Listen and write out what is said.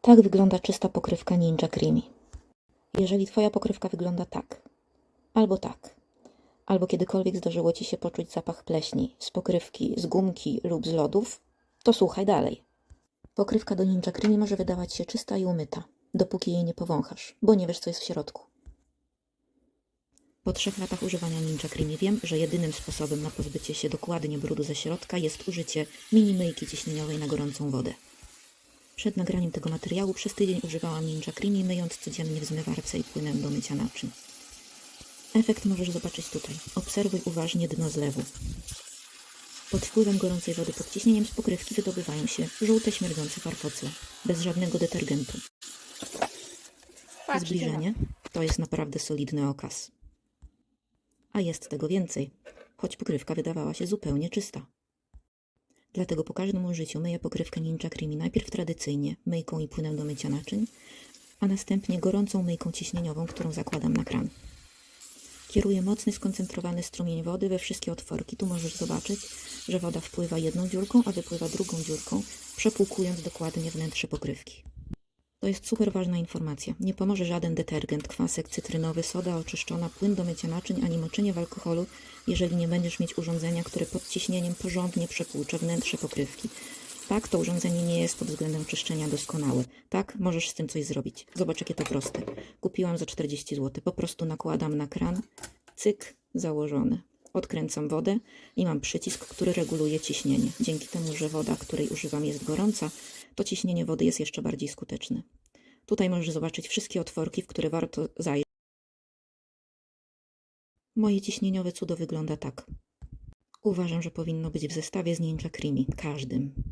Tak wygląda czysta pokrywka Ninja Creamy. Jeżeli Twoja pokrywka wygląda tak, albo tak, albo kiedykolwiek zdarzyło Ci się poczuć zapach pleśni z pokrywki, z gumki lub z lodów, to słuchaj dalej. Pokrywka do Ninja Creamy może wydawać się czysta i umyta, dopóki jej nie powąchasz, bo nie wiesz, co jest w środku. Po trzech latach używania Ninja Creamy wiem, że jedynym sposobem na pozbycie się dokładnie brudu ze środka jest użycie mini myjki ciśnieniowej na gorącą wodę. Przed nagraniem tego materiału przez tydzień używałam Ninja Creamy, myjąc codziennie w zmywarce i płynem do mycia naczyń. Efekt możesz zobaczyć tutaj. Obserwuj uważnie dno zlewu. Pod wpływem gorącej wody pod ciśnieniem z pokrywki wydobywają się żółte, śmierdzące farfocle, bez żadnego detergentu. Zbliżenie to jest naprawdę solidny okaz. A jest tego więcej, choć pokrywka wydawała się zupełnie czysta. Dlatego po każdym użyciu myję pokrywkę Ninja Creamy najpierw tradycyjnie myjką i płynem do mycia naczyń, a następnie gorącą myjką ciśnieniową, którą zakładam na kran. Kieruję mocny, skoncentrowany strumień wody we wszystkie otworki. Tu możesz zobaczyć, że woda wpływa jedną dziurką, a wypływa drugą dziurką, przepłukując dokładnie wnętrze pokrywki. To jest super ważna informacja. Nie pomoże żaden detergent, kwasek cytrynowy, soda oczyszczona, płyn do mycia naczyń ani moczenie w alkoholu, jeżeli nie będziesz mieć urządzenia, które pod ciśnieniem porządnie przepłucze wnętrze pokrywki. Tak, to urządzenie nie jest pod względem czyszczenia doskonałe. Tak, możesz z tym coś zrobić. Zobacz, jakie to proste. Kupiłam za 40 zł. Po prostu nakładam na kran, cyk, założone. Odkręcam wodę i mam przycisk, który reguluje ciśnienie. Dzięki temu, że woda, której używam jest gorąca, to ciśnienie wody jest jeszcze bardziej skuteczne. Tutaj możesz zobaczyć wszystkie otworki, w które warto zajrzeć. Moje ciśnieniowe cudo wygląda tak. Uważam, że powinno być w zestawie z Ninja Creamy, każdym.